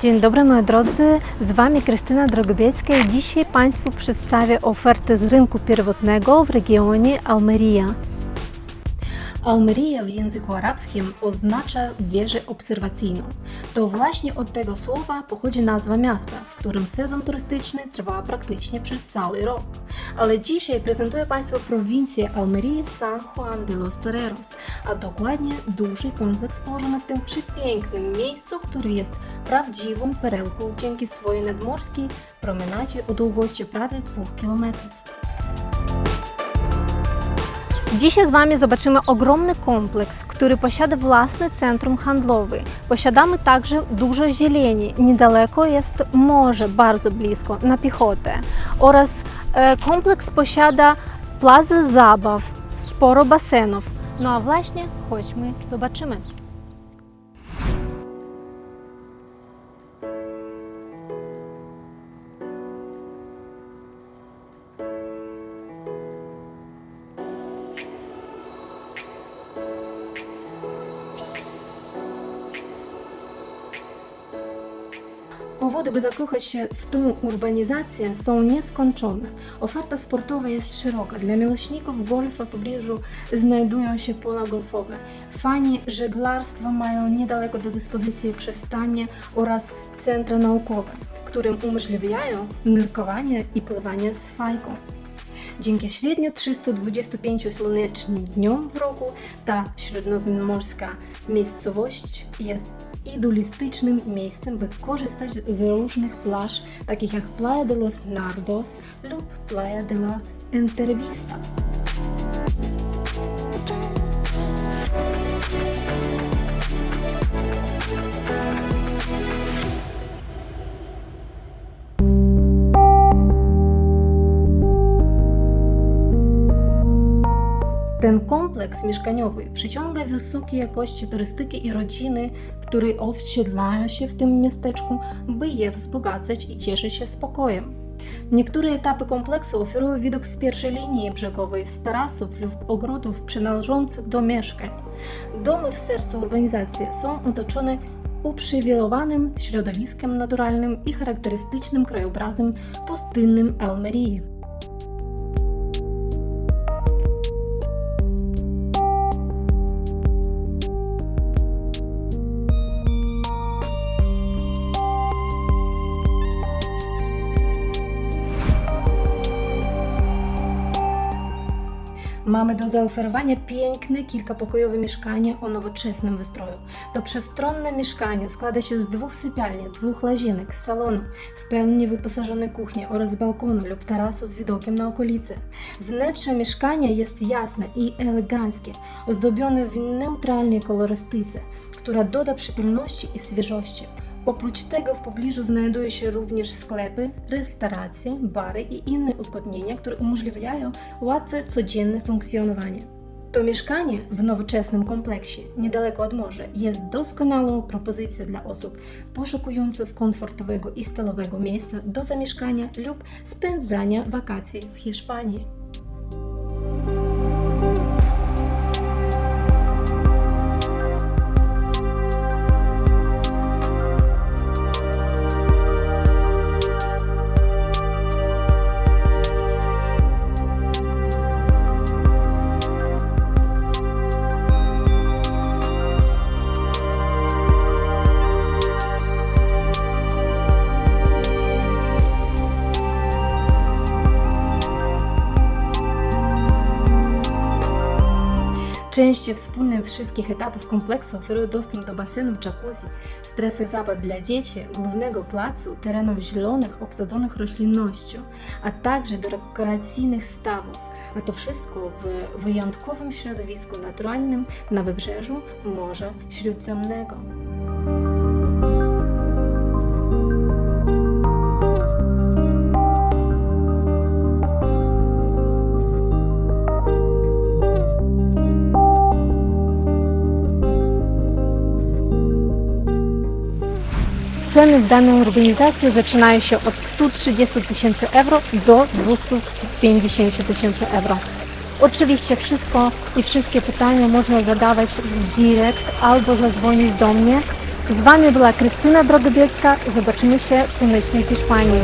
Dzień dobry moi drodzy, z Wami Krystyna Drogobiecka i dzisiaj Państwu przedstawię ofertę z rynku pierwotnego w regionie Almeria. Almeria w języku arabskim oznacza wieżę obserwacyjną. To właśnie od tego słowa pochodzi nazwa miasta, w którym sezon turystyczny trwa praktycznie przez cały rok. Ale dzisiaj prezentuję Państwu prowincję Almerii San Juan de los Toreros, a dokładnie duży kompleks położony w tym przepięknym miejscu, który jest prawdziwą perełką dzięki swojej nadmorskiej promenadzie o długości prawie 2 kilometrów. Dzisiaj z Wami zobaczymy ogromny kompleks, który posiada własne centrum handlowe. Posiadamy także dużo zieleni. Niedaleko jest morze, bardzo blisko, na piechotę. Oraz e, kompleks posiada plazę zabaw, sporo basenów. No a właśnie, chodźmy, zobaczymy. Powody, by zakochać się w tą urbanizację są nieskończone. Oferta sportowa jest szeroka. Dla miłośników golfa w pobliżu znajdują się pola golfowe. Fani żeglarstwa mają niedaleko do dyspozycji przystanie oraz centra naukowe, którym umożliwiają nurkowanie i pływanie z fajką. Dzięki średnio 325 słonecznym dniom w roku ta śródziemnomorska miejscowość jest idylistycznym miejscem, by korzystać z różnych plaż, takich jak Playa de los Nardos lub Playa de la Entrevista. Kompleks mieszkaniowy przyciąga wysokiej jakości turystyki i rodziny, które osiedlają się w tym miasteczku, by je wzbogacać i cieszyć się spokojem. Niektóre etapy kompleksu oferują widok z pierwszej linii brzegowej, z tarasów lub ogrodów przynależących do mieszkań. Domy w sercu urbanizacji są otoczone uprzywilejowanym środowiskiem naturalnym i charakterystycznym krajobrazem pustynnym Almerii. Mamy do zaoferowania piękne kilkapokojowe mieszkanie o nowoczesnym wystroju. To przestronne mieszkanie składa się z dwóch sypialni, dwóch łazienek, salonu, w pełni wyposażonej kuchni oraz balkonu lub tarasu z widokiem na okolice. Wnętrze mieszkania jest jasne i eleganckie, ozdobione w neutralnej kolorystyce, która doda przytulności i świeżości. Oprócz tego w pobliżu znajdują się również sklepy, restauracje, bary i inne uzgodnienia, które umożliwiają łatwe, codzienne funkcjonowanie. To mieszkanie w nowoczesnym kompleksie, niedaleko od morza, jest doskonałą propozycją dla osób poszukujących komfortowego i stylowego miejsca do zamieszkania lub spędzania wakacji w Hiszpanii. Części wspólne wszystkich etapów kompleksu oferują dostęp do basenu jacuzzi, strefy zabaw dla dzieci, głównego placu, terenów zielonych obsadzonych roślinnością, a także do rekreacyjnych stawów. A to wszystko w wyjątkowym środowisku naturalnym na wybrzeżu Morza Śródziemnego. Ceny w danej urbanizacji zaczynają się od 130 tysięcy euro do 250 tysięcy euro. Oczywiście wszystko i wszystkie pytania można zadawać w direct albo zadzwonić do mnie Z Wami była Krystyna Drogobiecka. Zobaczymy się w słonecznej Hiszpanii.